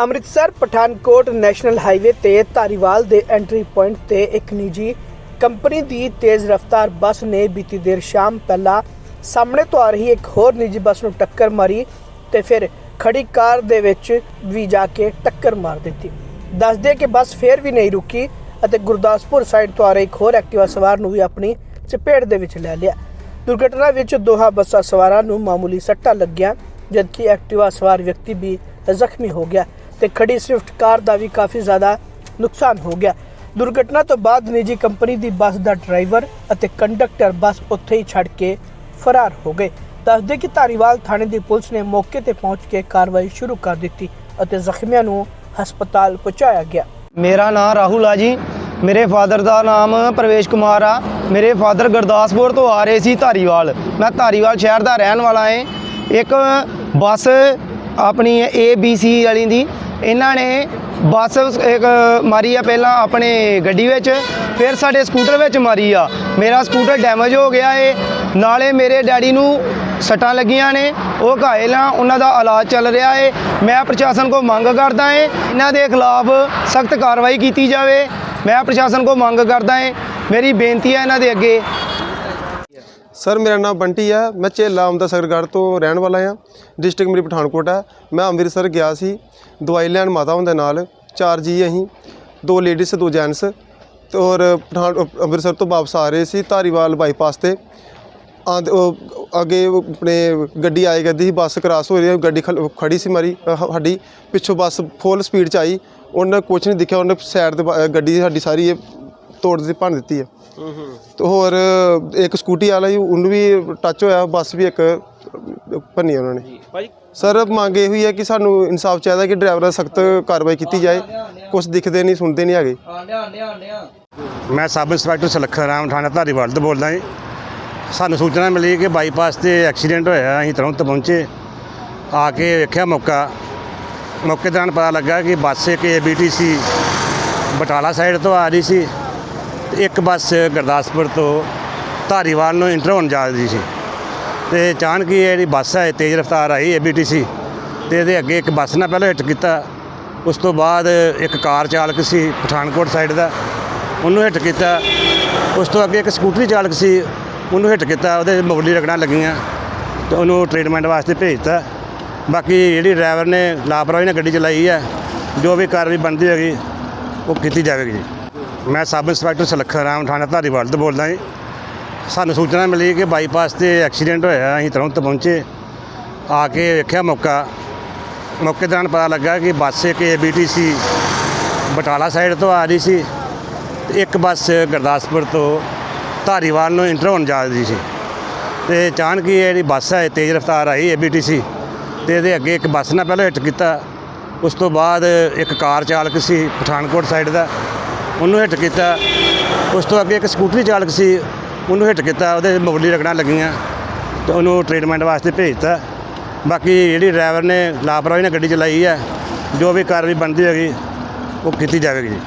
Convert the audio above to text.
Amritsar Pathankot national highway ਤੇ ਧਾਰੀਵਾਲ ਦੇ entry point ਤੇ ਇੱਕ ਨਿੱਜੀ ਕੰਪਨੀ ਦੀ ਤੇਜ਼ ਰਫ਼ਤਾਰ ਬੱਸ ਨੇ ਬੀਤੀ ਦੇਰ ਸ਼ਾਮ ਪਹਿਲਾਂ ਸਾਹਮਣੇ ਤੋਂ ਆ ਰਹੀ ਇੱਕ ਹੋਰ ਨਿੱਜੀ ਬੱਸ ਨੂੰ ਟੱਕਰ ਮਾਰੀ ਤੇ ਫਿਰ ਖੜੀ ਕਾਰ ਦੇ ਵਿੱਚ ਵੀ ਜਾ ਕੇ ਟੱਕਰ ਮਾਰ ਦਿੱਤੀ। ਦੱਸਦੇ ਕਿ ਬੱਸ ਫੇਰ ਵੀ ਨਹੀਂ ਰੁਕੀ ਅਤੇ ਗੁਰਦਾਸਪੁਰ ਸਾਈਡ ਤੋਂ ਆ ਰਹੀ ਇੱਕ ਹੋਰ ਐਕਟਿਵਾ ਸਵਾਰ ਨੂੰ ਵੀ ਆਪਣੀ ਚਪੇਟ ਦੇ ਵਿੱਚ ਲੈ ਲਿਆ। ਦੁਰਘਟਨਾ ਵਿੱਚ ਦੋਹਾਂ ਬੱਸਾਂ ਸਵਾਰਾਂ ਨੂੰ ਮਾਮੂਲੀ ਸੱਟਾਂ ਲੱਗੀਆਂ, ਜਦਕਿ ਐਕਟਿਵਾ ਸਵਾਰ ਵਿਅਕਤੀ ਵੀ ਜ਼ਖਮੀ ਹੋ ਗਿਆ। ਤੇ ਖੜੀ ਸਵਿਫਟ ਕਾਰ ਦਾ ਵੀ ਕਾਫੀ ਜ਼ਿਆਦਾ ਨੁਕਸਾਨ ਹੋ ਗਿਆ। ਦੁਰਘਟਨਾ ਤੋਂ ਬਾਅਦ ਨਿੱਜੀ ਕੰਪਨੀ ਦੀ ਬੱਸ ਦਾ ਡਰਾਈਵਰ ਅਤੇ ਕੰਡਕਟਰ ਬੱਸ ਉੱਥੇ ਹੀ ਛੱਡ ਕੇ ਫਰਾਰ ਹੋ ਗਏ। ਦੱਸਦੇ ਕਿ ਧਾਰੀਵਾਲ ਥਾਣੇ ਦੀ ਪੁਲਿਸ ਨੇ ਮੌਕੇ ਤੇ ਪਹੁੰਚ ਕੇ ਕਾਰਵਾਈ ਸ਼ੁਰੂ ਕਰ ਦਿੱਤੀ ਅਤੇ ਜ਼ਖਮੀਆਂ ਨੂੰ ਹਸਪਤਾਲ ਪਹੁੰਚਾਇਆ ਗਿਆ। ਮੇਰਾ ਨਾਮ ਰਾਹੁਲ ਆ ਜੀ। ਮੇਰੇ ਫਾਦਰ ਦਾ ਨਾਮ ਪ੍ਰਵੇਸ਼ ਕੁਮਾਰ ਆ। ਮੇਰੇ ਫਾਦਰ ਗੁਰਦਾਸਪੁਰ ਤੋਂ ਆ ਰਹੇ ਸੀ ਧਾਰੀਵਾਲ। ਮੈਂ ਧਾਰੀਵਾਲ ਸ਼ਹਿਰ ਦਾ ਰਹਿਣ ਵਾਲਾ ਏ ਇੱਕ ਬੱਸ ਆਪਣੀ ਏ ਬੀ ਸੀ ਵਾਲੀ ਦੀ ਇਹਨਾਂ ਨੇ ਬੱਸ ਇੱਕ ਮਾਰੀ ਆ ਪਹਿਲਾਂ ਆਪਣੇ ਗੱਡੀ ਵਿੱਚ, ਫਿਰ ਸਾਡੇ ਸਕੂਟਰ ਵਿੱਚ ਮਾਰੀ ਆ। ਮੇਰਾ ਸਕੂਟਰ ਡੈਮੇਜ ਹੋ ਗਿਆ ਏ। ਨਾਲੇ ਮੇਰੇ ਡੈਡੀ ਨੂੰ ਸੱਟਾਂ ਲੱਗੀਆਂ ਨੇ। ਉਹ ਘਾਇਲ ਆ, ਉਹਨਾਂ ਦਾ ਇਲਾਜ ਚੱਲ ਰਿਹਾ ਏ। ਮੈਂ ਪ੍ਰਸ਼ਾਸਨ ਕੋ ਮੰਗ ਕਰਦਾ ਏ, ਇਹਨਾਂ ਦੇ ਖਿਲਾਫ ਸਖਤ ਕਾਰਵਾਈ ਕੀਤੀ ਜਾਵੇ। ਮੈਂ ਪ੍ਰਸ਼ਾਸਨ ਕੋ ਮੰਗ ਕਰਦਾ ਏ। ਮੇਰੀ ਬੇਨਤੀ ਹੈ ਇਹਨਾਂ ਦੇ ਅੱਗੇ। ਸਰ, ਮੇਰਾ ਨਾਮ ਬੰਟੀ ਹੈ ਮੈਂ ਝੇਲਾ ਅੰਮ੍ਰਿਤਸਰਗੜ੍ਹ ਤੋਂ ਰਹਿਣ ਵਾਲਾ ਹਾਂ ਡਿਸਟ੍ਰਿਕਟ ਮੇਰੀ ਪਠਾਨਕੋਟ ਹੈ ਮੈਂ ਅੰਮ੍ਰਿਤਸਰ ਗਿਆ ਸੀ। ਦਵਾਈ ਲੈਣ ਮਾਤਾ ਹੁੰਦੇ ਨਾਲ। ਚਾਰ ਜੀ ਅਸੀਂ। ਦੋ ਲੇਡੀਜ਼ ਦੋ ਜੈਂਟਸ ਤੇ ਔਰ ਪਠਾਨ, ਅੰਮ੍ਰਿਤਸਰ ਤੋਂ ਵਾਪਸ ਆ ਰਹੇ ਸੀ ਧਾਰੀਵਾਲ ਬਾਈਪਾਸ ਤੇ। ਆਂਦ, ਉਹ ਅੱਗੇ ਆਪਣੇ ਗੱਡੀ ਆਏ ਕਰਦੀ ਸੀ, ਬੱਸ ਕ੍ਰਾਸ ਹੋ ਰਹੀ ਗੱਡੀ ਖਲ- ਖੜੀ ਸੀ ਮਾਰੀ ਸਾਡੀ। ਪਿੱਛੋਂ ਬੱਸ ਫੁੱਲ ਸਪੀਡ ਚ ਆਈ। ਉਹਨੇ ਕੁਝ ਨਹੀਂ ਦਿਖਿਆ। ਉਹਨੇ ਸਾਈਡ ਤੇ ਗੱਡੀ ਸਾਡੀ ਸਾਰੀ ਇਹ ਤੋੜ ਦਿੱਤੀ ਭੰਨ ਦਿੱਤੀ ਹੈ। ਤੇ ਹੋਰ ਇੱਕ ਸਕੂਟੀ ਵਾਲਾ ਜੀ ਉਹਨੂੰ ਵੀ ਟੱਚ ਹੋਇਆ ਬੱਸ ਵੀ ਇੱਕ ਭੰਨੀ ਉਹਨਾਂ ਨੇ। ਸਰ ਮੰਗ ਇਹ ਹੋਈ ਹੈ ਕਿ ਸਾਨੂੰ ਇਨਸਾਫ ਚਾਹੀਦਾ ਕਿ ਡਰਾਈਵਰਾਂ ਸਖਤ ਕਾਰਵਾਈ ਕੀਤੀ ਜਾਏ। ਕੁਝ ਦਿਖਦੇ ਨਹੀਂ ਸੁਣਦੇ ਨਹੀਂ ਹੈਗੇ। ਮੈਂ ਸਬ ਇੰਸਪੈਕਟਰ ਸੁਲੱਖਣ ਰਾਮ ਥਾਣਾ ਧਾਰੀਵਾਲ ਤੋਂ ਬੋਲਦਾ ਜੀ। ਸਾਨੂੰ ਸੂਚਨਾ ਮਿਲੀ ਕਿ ਬਾਈਪਾਸ ਤੇ ਐਕਸੀਡੈਂਟ ਹੋਇਆ ਅਸੀਂ ਤੁਰੰਤ ਪਹੁੰਚੇ। ਆ ਕੇ ਵੇਖਿਆ ਮੌਕਾ। ਮੌਕੇ ਦੌਰਾਨ ਪਤਾ ਲੱਗਾ ਕਿ ਬੱਸ ਇੱਕ ਏਬੀਟੀਸੀ ਬਟਾਲਾ ਸਾਈਡ ਤੋਂ ਆ ਰਹੀ ਸੀ। ਤੇ ਇੱਕ ਬੱਸ ਗੁਰਦਾਸਪੁਰ ਤੋਂ ਧਾਰੀਵਾਲ ਨੂੰ ਇੰਟਰ ਹੋਣ ਜਾ ਰਹੀ ਸੀ। ਤੇ ਅਚਾਨਕ ਹੀ ਜਿਹੜੀ ਬੱਸ ਹੈ ਤੇਜ਼ ਰਫ਼ਤਾਰ ਆਈ ਏਬੀਟੀਸੀ ਤੇ ਇਹਦੇ ਅੱਗੇ ਇੱਕ ਬੱਸ ਨਾਲ ਪਹਿਲਾਂ ਹਿੱਟ ਕੀਤਾ। ਉਸ ਤੋਂ ਬਾਅਦ ਇੱਕ ਕਾਰ ਚਾਲਕ ਸੀ ਪਠਾਨਕੋਟ ਸਾਈਡ ਦਾ, ਉਹਨੂੰ ਹਿੱਟ ਕੀਤਾ। ਉਸ ਤੋਂ ਅੱਗੇ ਇੱਕ ਸਕੂਟਰੀ ਚਾਲਕ ਸੀ, ਉਹਨੂੰ ਹਿੱਟ ਕੀਤਾ। ਉਹਦੇ ਮਗਲੀ ਰਗੜਾਂ ਲੱਗੀਆਂ ਤੇ ਉਹਨੂੰ ਟ੍ਰੀਟਮੈਂਟ ਵਾਸਤੇ ਭੇਜਤਾ ਬਾਕੀ ਜਿਹੜੀ ਡਰਾਈਵਰ ਨੇ ਲਾਪਰਵਾਹੀ ਨਾਲ ਗੱਡੀ ਚਲਾਈ ਹੈ, ਜੋ ਵੀ ਕਾਰਵਾਈ ਬਣਦੀ ਹੈਗੀ, ਉਹ ਕੀਤੀ ਜਾਵੇਗੀ ਜੀ। ਮੈਂ ਸਬ ਇੰਸਪੈਕਟਰ ਸੁਲੱਖਣ ਰਾਮ ਥਾਣਾ ਧਾਰੀਵਾਲ ਤੋਂ ਬੋਲਦਾ ਜੀ। ਸਾਨੂੰ ਸੂਚਨਾ ਮਿਲੀ ਕਿ ਬਾਈਪਾਸ ਤੇ ਐਕਸੀਡੈਂਟ ਹੋਇਆ, ਅਸੀਂ ਤੁਰੰਤ ਪਹੁੰਚੇ। ਆ ਕੇ ਵੇਖਿਆ ਮੌਕਾ। ਮੌਕੇ ਦੌਰਾਨ ਪਤਾ ਲੱਗਾ ਕਿ ਬੱਸ ਇੱਕ ਏਬੀਟੀਸੀ ਬਟਾਲਾ ਸਾਈਡ ਤੋਂ ਆ ਰਹੀ ਸੀ ਤੇ ਇੱਕ ਬੱਸ ਗੁਰਦਾਸਪੁਰ ਤੋਂ ਧਾਰੀਵਾਲ ਨੂੰ ਇੰਟਰ ਹੋਣ ਜਾ ਰਹੀ ਸੀ। ਤੇ ਅਚਾਨਕ ਹੀ ਇਹ ਜਿਹੜੀ ਬੱਸ ਹੈ ਤੇਜ਼ ਰਫ਼ਤਾਰ ਆਈ ਏਬੀਟੀਸੀ ਤੇ ਇਹਦੇ ਅੱਗੇ ਇੱਕ ਬੱਸ ਨਾਲ ਪਹਿਲਾਂ ਹਿੱਟ ਕੀਤਾ। ਉਸ ਤੋਂ ਬਾਅਦ ਇੱਕ ਕਾਰ ਚਾਲਕ ਸੀ ਪਠਾਨਕੋਟ ਸਾਈਡ ਦਾ। ਉਹਨੂੰ ਹਿੱਟ ਕੀਤਾ। ਉਸ ਤੋਂ ਅੱਗੇ ਇੱਕ ਸਕੂਟਰੀ ਚਾਲਕ ਸੀ, ਉਹਨੂੰ ਹਿੱਟ ਕੀਤਾ, ਉਹਦੇ ਮਗਲੀ ਰਗੜਾਂ ਲੱਗੀਆਂ, ਤੇ ਉਹਨੂੰ ਟ੍ਰੀਟਮੈਂਟ ਵਾਸਤੇ ਭੇਜਤਾ ਬਾਕੀ ਜਿਹੜੀ ਡਰਾਈਵਰ ਨੇ ਲਾਪਰਵਾਹੀ ਨਾਲ ਗੱਡੀ ਚਲਾਈ ਹੈ, ਜੋ ਵੀ ਕਾਰਵਾਈ ਬਣਦੀ ਹੈਗੀ, ਉਹ ਕੀਤੀ ਜਾਵੇਗੀ ਜੀ।